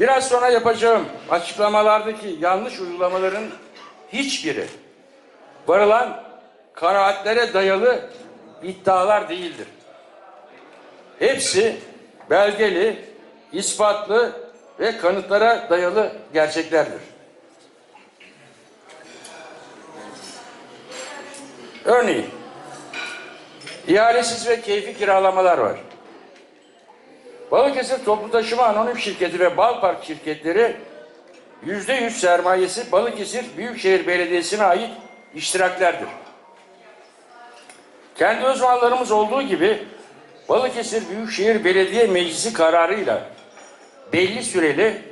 Biraz sonra yapacağım açıklamalardaki yanlış uygulamaların hiçbiri varılan kanaatlere dayalı iddialar değildir. Hepsi belgeli, ispatlı ve kanıtlara dayalı gerçeklerdir. Örneğin, ihalesiz ve keyfi kiralamalar var. Balıkesir Toplu Taşıma Anonim Şirketi ve Balpark şirketleri yüzde yüz sermayesi Balıkesir Büyükşehir Belediyesi'ne ait iştiraklerdir. Kendi öz mallarımız olduğu gibi Balıkesir Büyükşehir Belediye Meclisi kararıyla belli süreli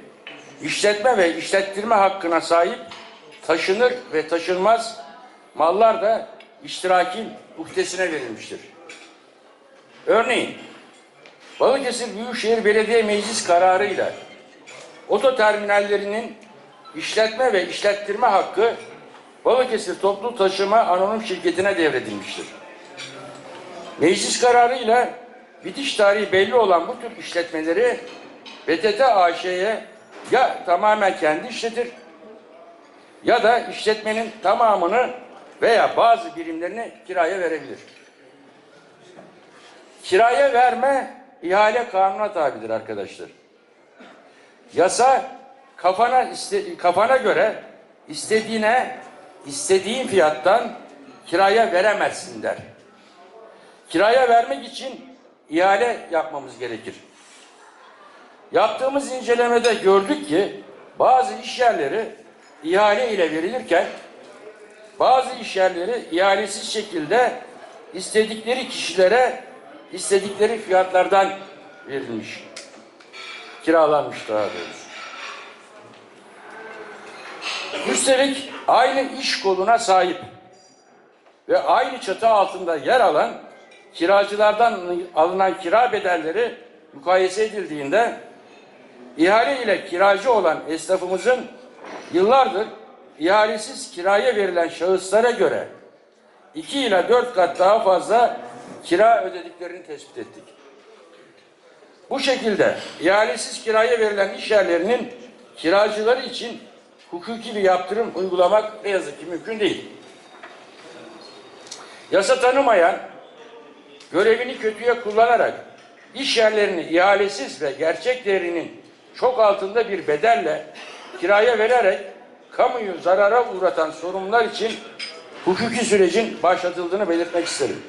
işletme ve işlettirme hakkına sahip taşınır ve taşınmaz mallar da iştirakin uhdesine verilmiştir. Örneğin Balıkesir Büyükşehir Belediye Meclis kararıyla oto terminallerinin işletme ve işlettirme hakkı Balıkesir Toplu Taşıma Anonim Şirketi'ne devredilmiştir. Meclis kararıyla bitiş tarihi belli olan bu tür işletmeleri BTT AŞ'ye ya tamamen kendi işletir ya da işletmenin tamamını veya bazı birimlerini kiraya verebilir. Kiraya verme ihale kanuna tabidir arkadaşlar. Yasa kafana iste, kafana göre istediğine istediğin fiyattan kiraya veremezsin der. Kiraya vermek için ihale yapmamız gerekir. Yaptığımız incelemede gördük ki bazı iş yerleri ihale ile verilirken bazı iş yerleri ihalesiz şekilde istedikleri kişilere istedikleri fiyatlardan verilmiş. Kiralanmış daha doğrusu. Üstelik aynı iş koluna sahip ve aynı çatı altında yer alan kiracılardan alınan kira bedelleri mukayese edildiğinde ihale ile kiracı olan esnafımızın yıllardır ihalesiz kiraya verilen şahıslara göre iki ila dört kat daha fazla kira ödediklerini tespit ettik. Bu şekilde ihalesiz kiraya verilen iş yerlerinin kiracıları için hukuki bir yaptırım uygulamak ne yazık ki mümkün değil. Yasa tanımayan, görevini kötüye kullanarak iş yerlerini ihalesiz ve gerçek değerinin çok altında bir bedelle kiraya vererek kamuyu zarara uğratan sorunlar için hukuki sürecin başlatıldığını belirtmek isterim.